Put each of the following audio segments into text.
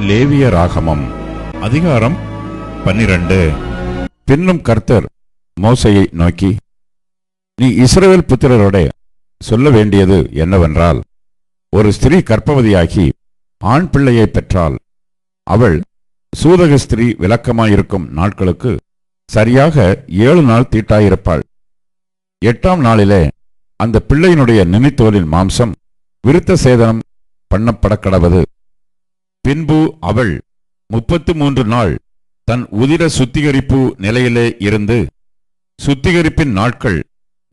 லேவிய ராகமம் அதிகாரம் பன்னிரண்டு. பின்னும் கர்த்தர் மோசையை நோக்கி நீ இஸ்ரேல் புத்திரரோட சொல்ல வேண்டியது என்னவென்றால் ஒரு ஸ்திரீ கர்ப்பவதியாகி ஆண் பிள்ளையை பெற்றால் அவள் சூதக ஸ்திரீ விளக்கமாயிருக்கும் நாட்களுக்கு சரியாக ஏழு நாள் தீட்டாயிருப்பாள். எட்டாம் நாளிலே அந்த பிள்ளையினுடைய நினைத்தோலின் மாம்சம் விருத்த சேதனம் பண்ணப்படக் கடவது பின்பு அவள் முப்பத்து மூன்று நாள் தன் உதிர சுத்திகரிப்பு நிலையிலே இருந்து சுத்திகரிப்பின் நாட்கள்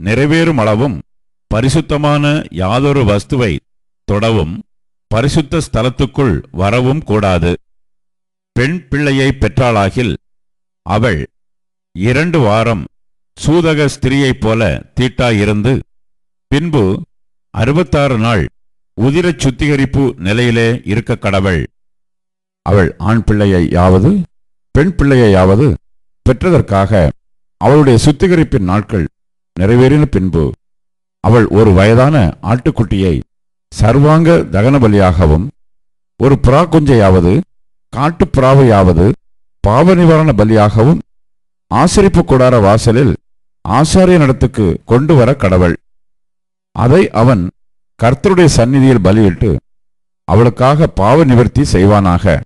நிறைவேறும் அளவும் பரிசுத்தமான யாதொரு வஸ்துவை தொடவும் பரிசுத்த ஸ்தலத்துக்குள் வரவும் கூடாது. பெண் பிள்ளையை பெற்றாளாகில் அவள் இரண்டு வாரம் சூதக ஸ்திரியைப் போல தீட்டாயிருந்து பின்பு அறுபத்தாறு நாள் உதிரச் சுத்திகரிப்பு நிலையிலே இருக்க கடவள். அவள் ஆண் பிள்ளையை யாவது பெண் பிள்ளையையாவது பெற்றதற்காக அவளுடைய சுத்திகரிப்பின் நாட்கள் நிறைவேறின பின்பு அவள் ஒரு வயதான ஆட்டுக்குட்டியை சர்வாங்க தகன பலியாகவும் ஒரு புறா குஞ்சையாவது காட்டுப் புறாவையாவது பாவ நிவாரண பலியாகவும் ஆசரிப்பு கூடார வாசலில் ஆசாரியனிடத்துக்கு கொண்டு வர கடவுள். அதை அவன் கர்த்தருடைய சந்நிதியில் பலியிட்டு அவளுக்காக பாவ நிவர்த்தி செய்வானாக.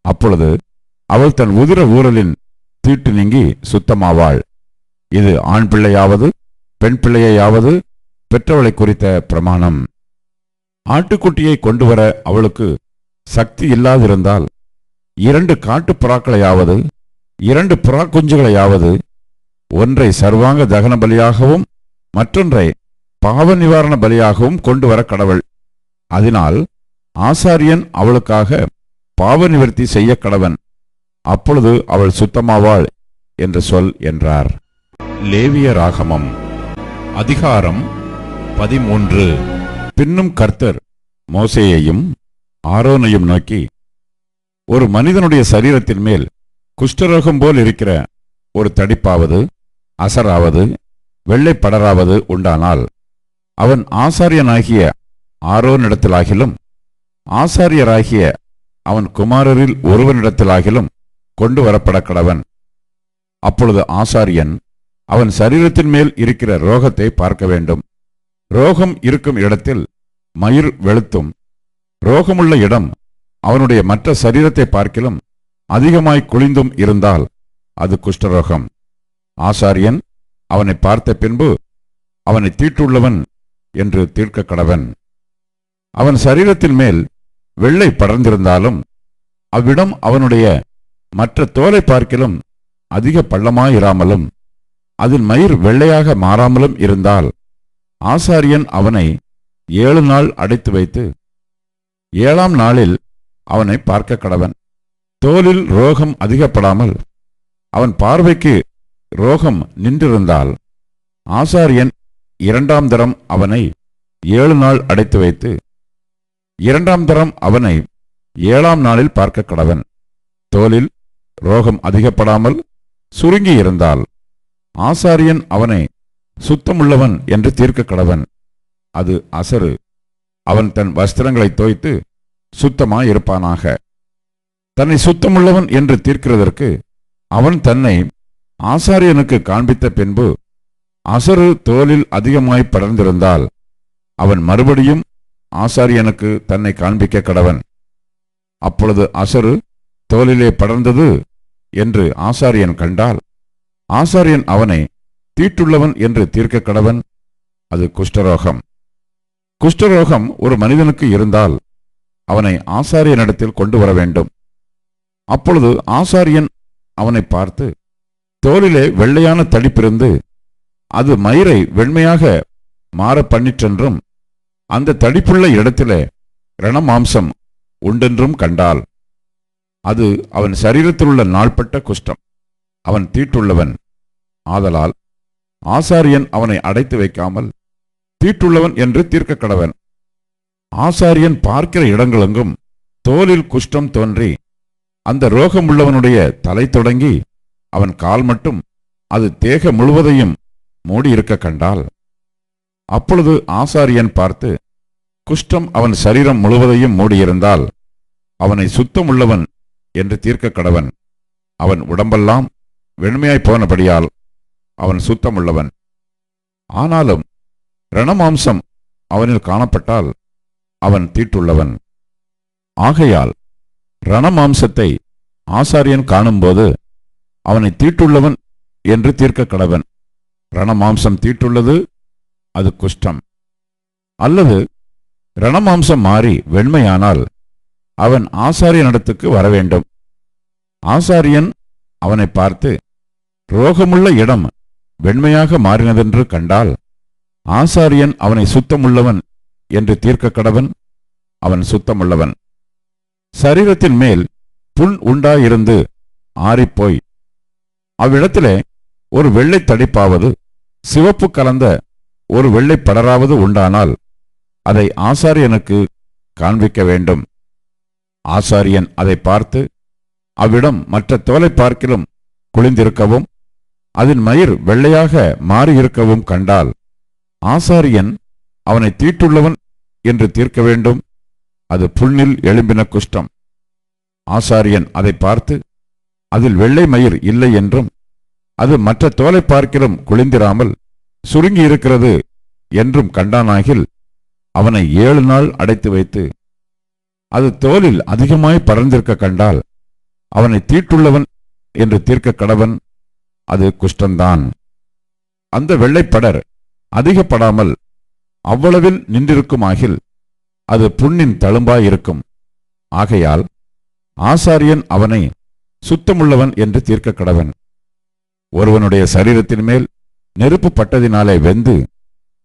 அப்பொழுது அவள் தன் உதிர ஊரலின் தீட்டு நீங்கி சுத்தமாவாள். இது ஆண் பிள்ளையாவது பெண் பிள்ளையாவது பெற்றவளை குறித்த பிரமாணம். ஆட்டுக்குட்டியை கொண்டு வர அவளுக்கு சக்தி இல்லாதிருந்தால் இரண்டு காட்டுப் புறாக்களையாவது இரண்டு புறா குஞ்சுகளையாவது ஒன்றை சர்வாங்க தகன பலியாகவும் மற்றொன்றை பாவ நிவாரண பலியாகவும் கொண்டு வர கடவுள். அதனால் ஆசாரியன் அவளுக்காக பாவ நிவர்த்தி செய்ய கடவன். அப்பொழுது அவள் சுத்தமாவாள் என்று சொல் என்றார். லேவிய ராகமம் அதிகாரம் பதிமூன்று. பின்னும் கர்த்தர் மோசேயையும் ஆரோனையும் நோக்கி ஒரு மனிதனுடைய சரீரத்தின் மேல் குஷ்டரோகம் போல் இருக்கிற ஒரு தடிப்பாவது அசராவது வெள்ளை படராவது உண்டானால் அவன் ஆசாரியனாகிய ஆரோனிடத்திலாகிலும் ஆசாரியராகிய அவன் குமாரரில் ஒருவனிடத்திலாகிலும் கொண்டு வரப்பட கடவன் அப்பொழுது ஆசாரியன் அவன் சரீரத்தின் மேல் இருக்கிற ரோகத்தை பார்க்க வேண்டும். ரோகம் இருக்கும் இடத்தில் மயிர் வெளுத்தும். ரோகமுள்ள இடம் அவனுடைய மற்ற சரீரத்தை பார்க்கிலும் அதிகமாய் குளிந்தும் இருந்தால் அது குஷ்டரோகம். ஆசாரியன் அவனை பார்த்த பின்பு அவனை தீட்டுள்ளவன் என்று தீர்க்க கடவன். அவன் சரீரத்தின் மேல் வெள்ளை படர்ந்திருந்தாலும் அவ்விடம் அவனுடைய மற்ற தோலை பார்க்கிலும் அதிக பள்ளமாயிராமலும் அதில் மயிர் வெள்ளையாக மாறாமலும் இருந்தால் ஆசாரியன் அவனை ஏழு நாள் அடைத்து வைத்து ஏழாம் நாளில் அவனை பார்க்க கடவன். தோலில் ரோகம் அதிகப்படாமல் அவன் பார்வைக்கு ரோகம் நின்றிருந்தால் ஆசாரியன் இரண்டாம் தரம் அவனை ஏழு நாள் அடைத்து வைத்து இரண்டாம் தரம் அவனை ஏழாம் நாளில் பார்க்க கடவன். தோலில் ரோகம் அதிகப்படாமல் சுருங்கி இருந்தால் ஆசாரியன் அவனை சுத்தமுள்ளவன் என்று தீர்க்க கடவன். அது அசரு. அவன் தன் வஸ்திரங்களை தோய்த்து சுத்தமாயிருப்பானாக தன்னை சுத்தமுள்ளவன் என்று தீர்க்கிறதற்கு அவன் தன்னை ஆசாரியனுக்கு காண்பித்த பின்பு அசரு தோலில் அதிகமாய் படர்ந்திருந்தால் அவன் மறுபடியும் ஆசாரியனுக்கு தன்னை காண்பிக்க கடவன். அப்பொழுது அசரு தோலிலே படர்ந்தது என்று ஆசாரியன் கண்டால் ஆசாரியன் அவனை தீட்டுள்ளவன் என்று தீர்க்க கடவன். அது குஷ்டரோகம். குஷ்டரோகம் ஒரு மனிதனுக்கு இருந்தால் அவனை ஆசாரியனிடத்தில் கொண்டு வர வேண்டும். அப்பொழுது ஆசாரியன் அவனை பார்த்து தோலிலே வெள்ளையான தடிப்பிருந்து அது மயிரை வெண்மையாக மாற பண்ணிற்றென்றும் அந்த தடிப்புள்ள இடத்திலே ரணமாம்சம் உண்டென்றும் கண்டால் அது அவன் சரீரத்திலுள்ள நாள்பட்ட குஷ்டம். அவன் தீட்டுள்ளவன் ஆதலால் ஆசாரியன் அவனை அடைத்து வைக்காமல் தீட்டுள்ளவன் என்று தீர்க்க கடவன். ஆசாரியன் பார்க்கிற இடங்களெங்கும் தோலில் குஷ்டம் தோன்றி அந்த ரோகமுள்ளவனுடைய தலை தொடங்கி அவன் கால் மட்டும் அது தேக முழுவதையும் மூடியிருக்க கண்டால் அப்பொழுது ஆசாரியன் பார்த்து குஷ்டம் அவன் சரீரம் முழுவதையும் மூடியிருந்தால் அவனை சுத்தமுள்ளவன் என்று தீர்க்க கடவன். அவன் உடம்பெல்லாம் வெண்மையாய் போனபடியால் அவன் சுத்தமுள்ளவன். ஆனாலும் ரணமாம்சம் அவனில் காணப்பட்டால் அவன் தீட்டுள்ளவன். ஆகையால் ரணமாம்சத்தை ஆசாரியன் காணும்போது அவனை தீட்டுள்ளவன் என்று தீர்க்க கடவன். ரணமாம்சம் தீட்டுள்ளது அது குஷ்டம். அல்லது ரணமாம்சம் மாறி வெண்மையானால் அவன் ஆசாரியனிடத்துக்கு வரவேண்டும் ஆசாரியன் அவனை பார்த்து ரோகமுள்ள இடம் வெண்மையாக மாறினதென்று கண்டால் ஆசாரியன் அவனை சுத்தமுள்ளவன் என்று தீர்க்க கடவன் அவன் சுத்தமுள்ளவன். சரீரத்தின் மேல் புண் உண்டாயிருந்து ஆறிப்போய் அவ்விடத்திலே ஒரு வெள்ளை தடிப்பாவது சிவப்பு கலந்த ஒரு வெள்ளை படராவது உண்டானால் அதை ஆசாரியனுக்கு காண்பிக்க வேண்டும். ஆசாரியன் அதை பார்த்து அவ்விடம் மற்ற தோலை பார்க்கிலும் குளிந்திருக்கவும் அதன் மயிர் வெள்ளையாக மாறியிருக்கவும் கண்டால் ஆசாரியன் அவனை தீட்டுள்ளவன் என்று தீர்க்க வேண்டும். அது புண்ணில் எழும்பின குஷ்டம். ஆசாரியன் அதை பார்த்து அதில் வெள்ளை மயிர் இல்லை என்றும் அது மற்ற தோலை பார்க்கிலும் குளிந்திராமல் சுருங்கி இருக்கிறது என்றும் கண்டானாகில் அவனை ஏழு நாள் அடைத்து வைத்து அது தோலில் அதிகமாய் பறந்திருக்க கண்டால் அவனை தீட்டுள்ளவன் என்று தீர்க்க கடவன் அது குஷ்டந்தான். அந்த வெள்ளைப்படர் அதிகப்படாமல் அவ்வளவில் நின்றிருக்குமாகில் அது புண்ணின் தழும்பாயிருக்கும். ஆகையால் ஆசாரியன் அவனை சுத்தமுள்ளவன் என்று தீர்க்க கடவன் ஒருவனுடைய சரீரத்தின் மேல் நெருப்பு பட்டதினாலே வெந்து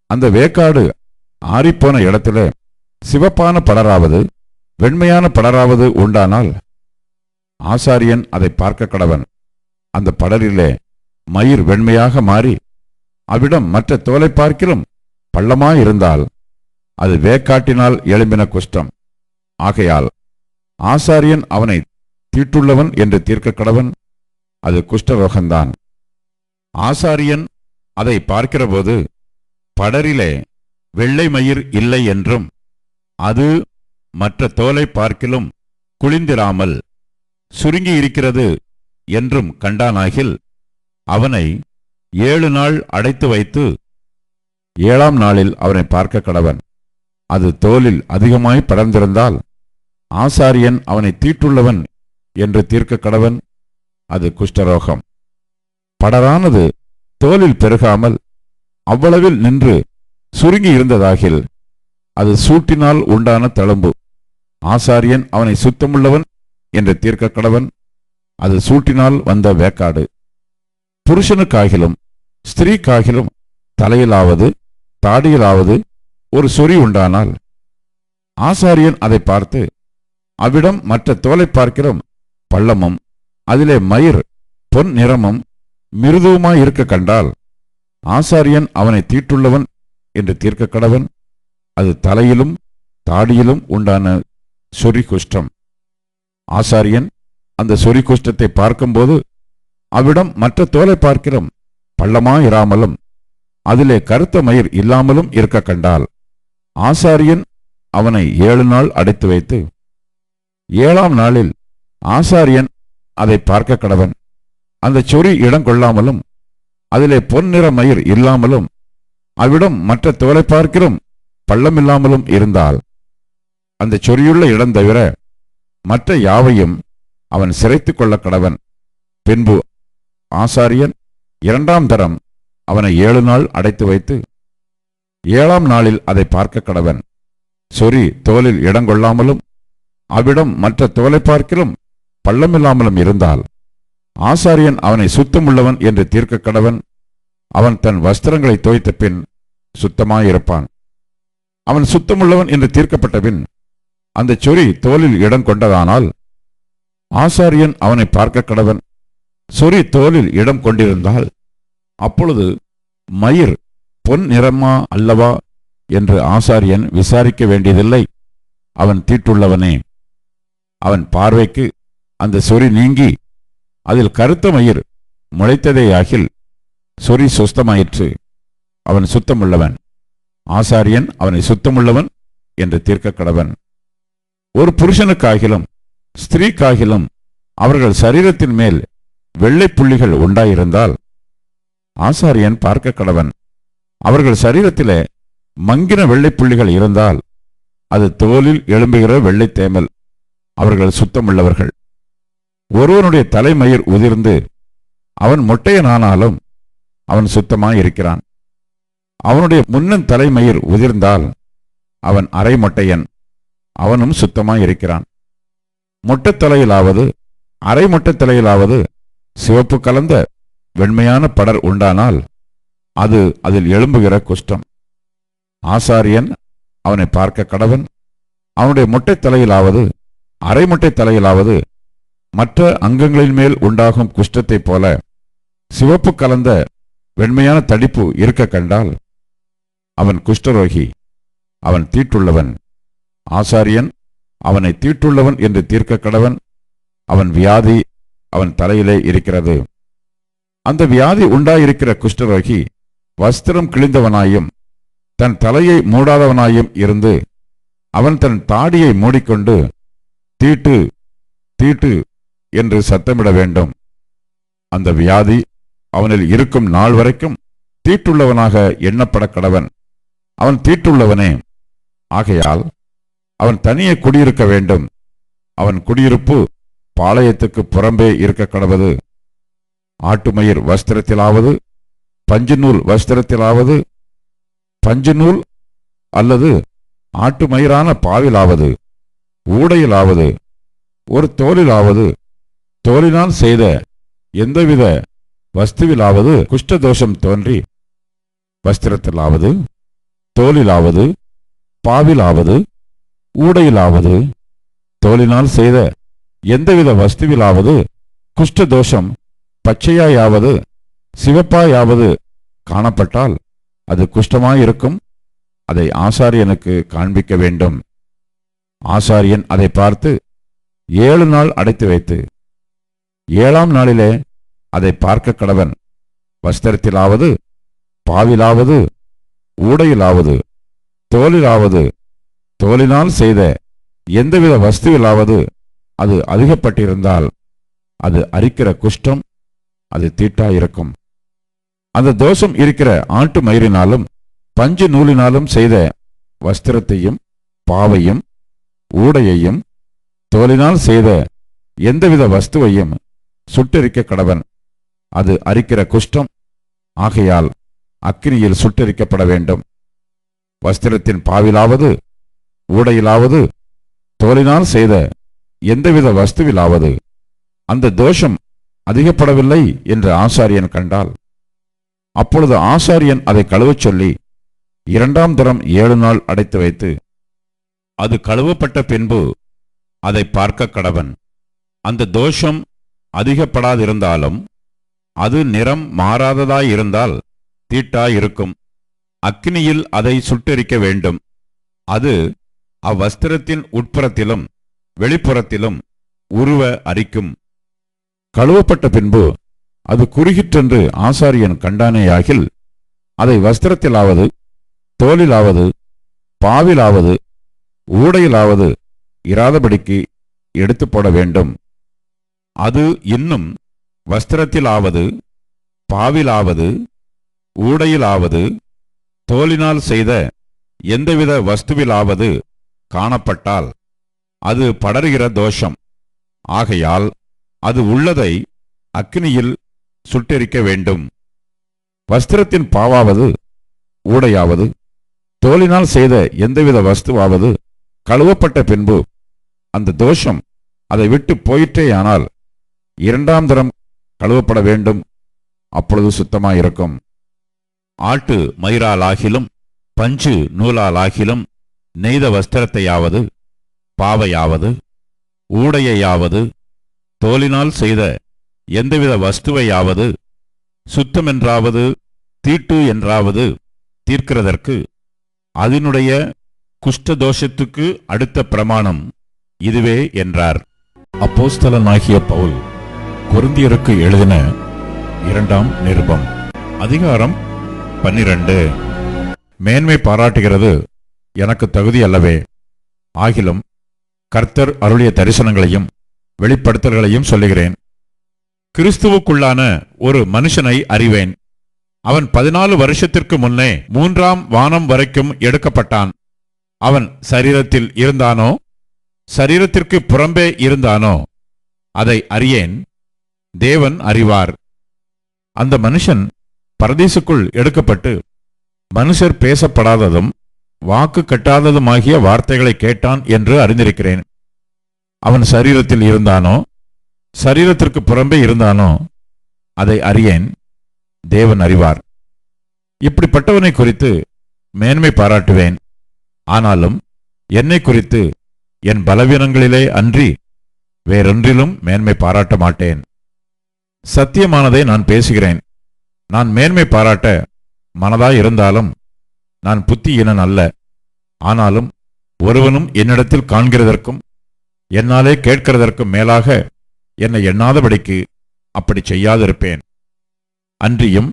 அந்த வேக்காடு ஆறிப்போன இடத்துல சிவப்பான படராவது வெண்மையான படராவது உண்டானால் ஆசாரியன் அதை பார்க்க கடவன் அந்த படரிலே மயிர் வெண்மையாக மாறி அவ்விடம் மற்ற தோலை பார்க்கிலும் பள்ளமாயிருந்தால் அது வேக்காட்டினால் எழும்பின குஷ்டம். ஆகையால் ஆசாரியன் அவனை தீட்டுள்ளவன் என்று தீர்க்க கடவன் அது குஷ்டரோகந்தான். ஆசாரியன் அதை பார்க்கிறபோது படரிலே வெள்ளை மயிர் இல்லை என்றும் அது மற்ற தோலை பார்க்கிலும் குளிந்திராமல் சுருங்கி இருக்கிறது என்றும் கண்டானாகில் அவனை ஏழு நாள் அடைத்து வைத்து ஏழாம் நாளில் அவனை பார்க்க கடவன். அது தோலில் அதிகமாய் படர்ந்திருந்தால் ஆசாரியன் அவனை தீட்டுள்ளவன் என்று தீர்க்க கடவன் அது குஷ்டரோகம். படரானது தோலில் பெருகாமல் அவ்வளவில் நின்று சுருங்கி இருந்ததாகில் அது சூட்டினால் உண்டான தழும்பு. ஆசாரியன் அவனை சுத்தமுள்ளவன் என்று தீர்க்க கடவன் அது சூட்டினால் வந்த வேக்காடு. புருஷனுக்காகிலும் ஸ்திரீக்காகிலும் தலையிலாவது தாடியிலாவது ஒரு சொறி உண்டானால் ஆசாரியன் அதை பார்த்து அவ்விடம் மற்ற தோலை பார்க்கிறோம். பள்ளமும் அதிலே மயிர் பொன் நிறமும் மிருதுவுமாய் இருக்க கண்டால் ஆசாரியன் அவனை தீட்டுள்ளவன் என்று தீர்க்க கடவன். அது தலையிலும் தாடியிலும் உண்டான சொறி குஷ்டம். ஆசாரியன் அந்த சொறி குஷ்டத்தை பார்க்கும்போது அவ்விடம் மற்ற தோலை பார்க்கிறோம். பள்ளமாயிராமலும் அதிலே கருத்த மயிர் இல்லாமலும் இருக்க கண்டால் ஆசாரியன் அவனை ஏழு நாள் அடைத்து வைத்து ஏழாம் நாளில் ஆசாரியன் அதை பார்க்க கடவன் அந்த சொறி இடம் கொள்ளாமலும் அதிலே பொன்னிற மயிர் இல்லாமலும் அவ்விடம் மற்ற தோலை பார்க்கிறோம் பள்ளமில்லாமலும் இருந்தால் அந்த சொறியுள்ள இடம் தவிர மற்ற யாவையும் அவன் சிரைத்துக் கொள்ள கடவன் பின்பு ஆசாரியன் இரண்டாம் தரம் அவனை ஏழு நாள் அடைத்து வைத்து ஏழாம் நாளில் அதை பார்க்க கடவன். சொறி தோலில் இடங்கொள்ளாமலும் அவ்விடம் மற்ற தோலை பார்க்கிலும் பள்ளமில்லாமலும் இருந்தால் ஆசாரியன் அவனை சுத்தமுள்ளவன் என்று தீர்க்க கடவன் அவன் தன் வஸ்திரங்களை தோய்த்த பின் சுத்தமாயிருப்பான். அவன் சுத்தமுள்ளவன் என்று தீர்க்கப்பட்ட பின் அந்த சொறி தோலில் இடம் கொண்டதானால் ஆசாரியன் அவனை பார்க்க கடவன். சொறி தோலில் இடம் கொண்டிருந்தால் அப்பொழுது மயிர் பொன் நிறமா அல்லவா என்று ஆசாரியன் விசாரிக்க வேண்டியதில்லை. அவன் தீட்டுள்ளவனே. அவன் பார்வைக்கு அந்த சொறி நீங்கி அதில் கருத்த மயிர் முளைத்ததேயாகில் சொறி சுஸ்தமாயிற்று. அவன் சுத்தமுள்ளவன். ஆசாரியன் அவனை சுத்தமுள்ளவன் என்று தீர்க்க கடவன் ஒரு புருஷனுக்காகிலும் ஸ்திரீக்காகிலும் அவர்கள் சரீரத்தின் மேல் வெள்ளை புள்ளிகள் உண்டாயிருந்தால் ஆசாரியன் பார்க்க கடவன் அவர்கள் சரீரத்திலே மங்கின வெள்ளைப்புள்ளிகள் இருந்தால் அது தோலில் எழும்புகிற வெள்ளைத்தேமல். அவர்கள் சுத்தமுள்ளவர்கள். ஒருவனுடைய தலைமயிர் உதிர்ந்து அவன் மொட்டையனானாலும் அவன் சுத்தமாய் இருக்கிறான் அவனுடைய முன்னன் தலைமயிர் உதிர்ந்தால் அவன் அரை மொட்டையன் அவனும் சுத்தமாய் இருக்கிறான் தலையிலாவது அரை மொட்டைத் தலையிலாவது சிவப்பு கலந்த வெண்மையான படர் உண்டானால் அது அதில் எழும்புகிற குஷ்டம். ஆசாரியன் அவனை பார்க்க கடவன். அவனுடைய மொட்டை தலையிலாவது அரைமொட்டை தலையிலாவது மற்ற அங்கங்களின் மேல் உண்டாகும் குஷ்டத்தைப் போல சிவப்பு கலந்த வெண்மையான தடிப்பு இருக்க கண்டால் அவன் குஷ்டரோகி அவன் தீட்டுள்ளவன். ஆசாரியன் அவனை தீட்டுள்ளவன் என்று தீர்க்க கடவன். அவன் வியாதி அவன் தலையிலே இருக்கிறது. அந்த வியாதி உண்டாயிருக்கிற குஷ்டரோகி வஸ்திரம் கிழிந்தவனாயும் தன் தலையை மூடாதவனாயும் இருந்து அவன் தன் தாடியை மூடிக்கொண்டு தீட்டு தீட்டு என்று சத்தமிட வேண்டும். அந்த வியாதி அவனில் இருக்கும் நாள் வரைக்கும் தீட்டுள்ளவனாக எண்ணப்பட கடவன் அவன் தீட்டுள்ளவனே. ஆகையால் அவன் தனியே குடியிருக்க வேண்டும். அவன் குடியிருப்பு பாளையத்துக்கு புறம்பே இருக்க கடவது ஆட்டுமயிர் வஸ்திரத்திலாவது பஞ்சுநூல் வஸ்திரத்திலாவது பஞ்சுநூல் அல்லது ஆட்டுமயிரான பாவிலாவது ஊடையிலாவது ஒரு தோலிலாவது தோலினால் செய்த எந்தவித வஸ்துவிலாவது குஷ்டதோஷம் தோன்றி வஸ்திரத்திலாவது தோலிலாவது பாவிலாவது ஊடையிலாவது தோலினால் செய்த எந்தவித வஸ்துவிலாவது குஷ்டதோஷம் பச்சையாயாவது சிவப்பாயாவது காணப்பட்டால் அது குஷ்டமாயிருக்கும். அதை ஆசாரியனுக்கு காண்பிக்க வேண்டும். ஆசாரியன் அதை பார்த்து ஏழு நாள் அடைத்து வைத்து ஏழாம் நாளிலே அதை பார்க்க கடவன். வஸ்திரத்திலாவது பாவிலாவது ஊடையிலாவது தோலிலாவது தோலினால் செய்த எந்தவித வஸ்துவிலாவது அது அதிகப்பட்டிருந்தால் அது அரிக்கிற குஷ்டம் அது தீட்டாயிருக்கும் அந்த தோஷம் இருக்கிற ஆட்டு மயிரினாலும் பஞ்சு நூலினாலும் செய்த வஸ்திரத்தையும் பாவையும் ஊடையையும் தோலினால் செய்த எந்தவித வஸ்துவையும் சுட்டெரிக்க கடவன். அது அரிக்கிற குஷ்டம். ஆகையால் அக்கினியில் சுட்டெரிக்கப்பட வேண்டும். வஸ்திரத்தின் பாவிலாவது ஊடையிலாவது தோலினால் செய்த எந்தவித வஸ்துவிலாவது அந்த தோஷம் அதிகப்படவில்லை என்று ஆசாரியன் கண்டால் அப்பொழுது ஆசாரியன் அதை கழுவச் சொல்லி இரண்டாம் தரம் ஏழு நாள் அடைத்து வைத்து அது கழுவப்பட்ட பின்பு அதை பார்க்க கடவன். அந்த தோஷம் அதிகப்படாதிருந்தாலும் அது நிறம் மாறாததாயிருந்தால் தீட்டாயிருக்கும். அக்னியில் அதை சுட்டெரிக்க வேண்டும். அது அவ்வஸ்திரத்தின் உட்புறத்திலும் வெளிப்புறத்திலும் உருவ அரிக்கும். கழுவப்பட்ட பின்பு அது குறுகிற்றென்று ஆசாரியன் கண்டானேயாகில் அதை வஸ்திரத்திலாவது தோலிலாவது பாவிலாவது ஊடையிலாவது இராதபடிக்கு எடுத்து போட வேண்டும். அது இன்னும் வஸ்திரத்திலாவது பாவிலாவது ஊடையிலாவது தோலினால் செய்த எந்தவித வஸ்துவிலாவது காணப்பட்டால் அது படருகிற தோஷம். ஆகையால் அது உள்ளதை அக்னியில் சுட்டெரிக்க வேண்டும். வஸ்திரத்தின் பாவாவது ஊடையாவது தோலினால் செய்த எந்தவித வஸ்துவாவது கழுவப்பட்ட பின்பு அந்த தோஷம் அதை விட்டு போயிற்றேயானால் இரண்டாம் தரம் கழுவப்பட வேண்டும். அப்பொழுது சுத்தமாயிருக்கும். ஆட்டு மயிராலாகிலும் பஞ்சு நூலாலாகிலும் நெய்த வஸ்திரத்தையாவது பாவையாவது ஊடையையாவது தோலினால் செய்த எந்தவித வஸ்துவையாவது சுத்தமென்றாவது தீட்டு என்றாவது தீர்க்கிறதற்கு அதனுடைய குஷ்டதோஷத்துக்கு அடுத்த பிரமாணம் இதுவே என்றார். அப்போஸ்தலனாகிய பவுல் குருந்தியருக்கு எழுதின இரண்டாம் நிருபம் அதிகாரம் பன்னிரண்டு. மேன்மை பாராட்டுகிறது எனக்கு தகுதி அல்லவே. ஆகிலும் கர்த்தர் அருளிய தரிசனங்களையும் வெளிப்படுத்தல்களையும் சொல்லுகிறேன். கிறிஸ்துவுக்குள்ளான ஒரு மனுஷனை அறிவேன். அவன் பதினாலு வருஷத்திற்கு முன்னே மூன்றாம் வானம் வரைக்கும் எடுக்கப்பட்டான். அவன் சரீரத்தில் இருந்தானோ? சரீரத்திற்கு புறம்பே இருந்தானோ? அதை அறியேன். தேவன் அறிவார். அந்த மனுஷன் பரதீசுக்குள் எடுக்கப்பட்டு மனுஷர் பேசப்படாததும் வாக்கு கட்டாததுமாகிய வார்த்தைகளை கேட்டான் என்று அறிந்திருக்கிறேன். அவன் சரீரத்தில் இருந்தானோ சரீரத்திற்கு புறம்பே இருந்தானோ அதை அறியேன். தேவன் அறிவார். இப்படிப்பட்டவனை குறித்து மேன்மை பாராட்டுவேன். ஆனாலும் என்னை குறித்து என் பலவீனங்களிலே அன்றி வேறொன்றிலும் மேன்மை பாராட்ட மாட்டேன். சத்தியமானதை நான் பேசுகிறேன். நான் மேன்மை பாராட்ட மனதாய் இருந்தாலும் நான் புத்தியினன் அல்ல. ஆனாலும் ஒருவனும் என்னிடத்தில் காண்கிறதற்கும் என்னாலே கேட்கிறதற்கு மேலாக என்னை எண்ணாதபடிக்கு அப்படி செய்யாதிருப்பேன். அன்றியும்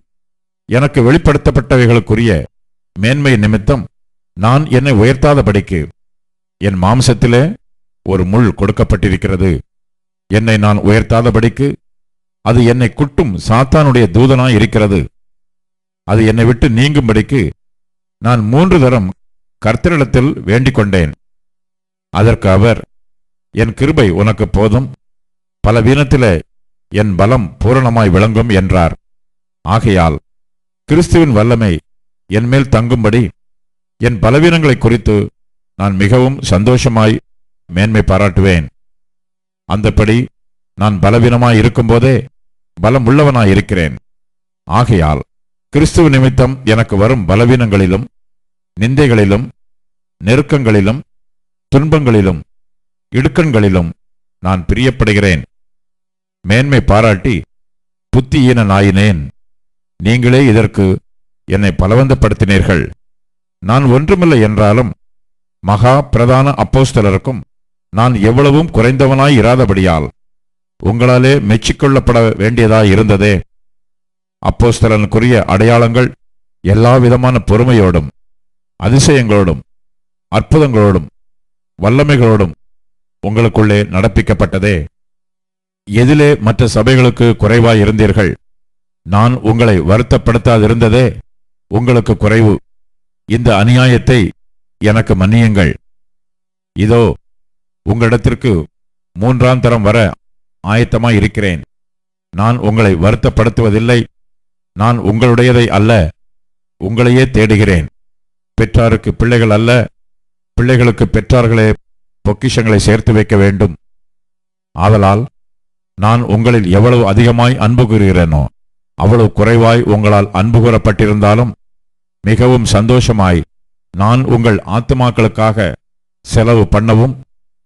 எனக்கு வெளிப்படுத்தப்பட்டவைகளுக்குரிய மேன்மை நிமித்தம் நான் என்னை உயர்த்தாதபடிக்கு என் மாம்சத்திலே ஒரு முள் கொடுக்கப்பட்டிருக்கிறது. என்னை நான் உயர்த்தாதபடிக்கு அது என்னை குட்டும் சாத்தானுடைய தூதனாய் இருக்கிறது அது என்னை விட்டு நீங்கும்படிக்கு நான் மூன்று தரம் கர்த்தரிடத்தில் வேண்டிக் கொண்டேன் அதற்கு அவர் என் கிருபை உனக்கு போதும். பலவீனத்திலே என் பலம் பூரணமாய் விளங்கும் என்றார். ஆகையால் கிறிஸ்துவின் வல்லமை என்மேல் தங்கும்படி என் பலவீனங்களை குறித்து நான் மிகவும் சந்தோஷமாய் மேன்மை பாராட்டுவேன். அந்தப்படி நான் பலவீனமாய் இருக்கும்போதே பலம் உள்ளவனாய் இருக்கிறேன். ஆகையால் கிறிஸ்துவ நிமித்தம் எனக்கு வரும் பலவீனங்களிலும் நிந்தைகளிலும் நெருக்கங்களிலும் துன்பங்களிலும் இடுக்கண்களிலும் நான் பிரியப்படுகிறேன். மேன்மை பாராட்டி புத்தியீனனாயினேன். நீங்களே இதற்கு என்னை பலவந்தப்படுத்தினீர்கள். நான் ஒன்றுமில்லை என்றாலும் மகா பிரதான அப்போஸ்தலருக்கும் நான் எவ்வளவும் குறைந்தவனாய் இராதபடியால் உங்களாலே மெச்சிக்கொள்ளப்பட வேண்டியதாய் இருந்ததே. அப்போஸ்தலனுக்குரிய அடையாளங்கள் எல்லா விதமான பொறுமையோடும் அதிசயங்களோடும் அற்புதங்களோடும் வல்லமைகளோடும் உங்களுக்குள்ளே நடப்பிக்கப்பட்டதே. எதிலே மற்ற சபைகளுக்கு குறைவாய் இருந்தீர்கள் நான் உங்களை வருத்தப்படுத்தாதிருந்ததே. உங்களுக்கு குறைவு. இந்த அநியாயத்தை எனக்கு மன்னியுங்கள். இதோ உங்களிடத்திற்கு மூன்றாம் தரம் வர ஆயத்தமாய் இருக்கிறேன் நான் உங்களை வருத்தப்படுத்துவதில்லை. நான் உங்களுடையதை அல்ல. உங்களையே தேடுகிறேன். பெற்றாருக்கு பிள்ளைகள் அல்ல. பிள்ளைகளுக்கு பெற்றார்களே. பொக்கிஷங்களை சேர்த்து வைக்க வேண்டும். ஆதலால் நான் உங்களில் எவ்வளவு அதிகமாய் அன்பு கூறுகிறேனோ அவ்வளவு குறைவாய் உங்களால் அன்பு கூறப்பட்டிருந்தாலும் மிகவும் சந்தோஷமாய் நான் உங்கள் ஆத்துமாக்களுக்காக செலவு பண்ணவும்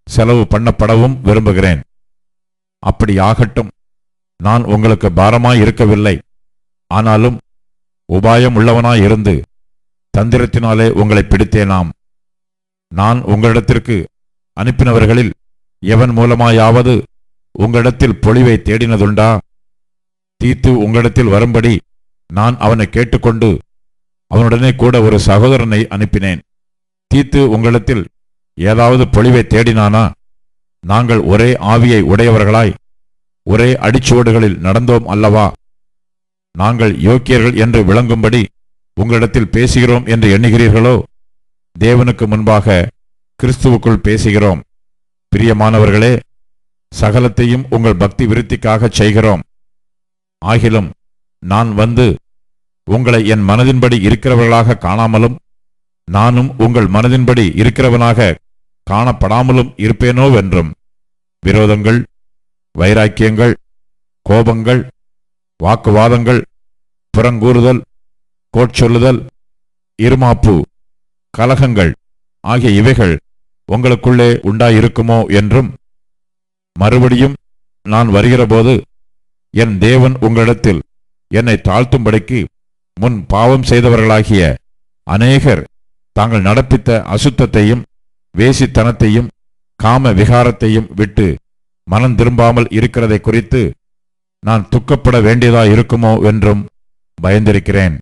செலவு பண்ணப்படவும் விரும்புகிறேன். அப்படி ஆகட்டும் நான் உங்களுக்கு பாரமாய் இருக்கவில்லை. ஆனாலும் உபாயம் உள்ளவனாய் இருந்து தந்திரத்தினாலே உங்களை பிடித்தேனாம். நான் உங்களிடத்திற்கு அனுப்பினவர்களில் எவன் மூலமாயாவது உங்களிடத்தில் பொழிவை தேடினதுண்டா? தீத்து உங்களிடத்தில் வரும்படி நான் அவனை கேட்டுக்கொண்டு அவனுடனே கூட ஒரு சகோதரனை அனுப்பினேன். தீத்து உங்களிடத்தில் ஏதாவது பொழிவை தேடினானா? நாங்கள் ஒரே ஆவியை உடையவர்களாய் ஒரே அடிச்சுவடுகளில் நடந்தோம் அல்லவா? நாங்கள் யோக்கியர்கள் என்று விளங்கும்படி உங்களிடத்தில் பேசுகிறோம் என்று எண்ணுகிறீர்களோ? தேவனுக்கு முன்பாக கிறிஸ்துவுக்குள் பேசுகிறோம். பிரியமானவர்களே சகலத்தையும் உங்கள் பக்தி விருத்திக்காகச் செய்கிறோம். ஆகிலும் நான் வந்து உங்களை என் மனதின்படி இருக்கிறவர்களாக காணாமலும் நானும் உங்கள் மனதின்படி இருக்கிறவனாக காணப்படாமலும் இருப்பேனோவென்றும் விரோதங்கள் வைராக்கியங்கள் கோபங்கள் வாக்குவாதங்கள் புறங்கூறுதல் கோட்சொல்லுதல் இருமாப்பு கலகங்கள் ஆகிய இவைகள் உங்களுக்குள்ளே உண்டாயிருக்குமோ என்றும் மறுபடியும் நான் வருகிறபோது என் தேவன் உங்களிடத்தில் என்னை தாழ்த்தும்படிக்கு முன் பாவம் செய்தவர்களாகிய அநேகர் தாங்கள் நடப்பித்த அசுத்தத்தையும் வேசித்தனத்தையும் காம விகாரத்தையும் விட்டு மனம் திரும்பாமல் இருக்கிறதை குறித்து நான் துக்கப்பட வேண்டியதா இருக்குமோ என்றும் பயந்திருக்கிறேன்.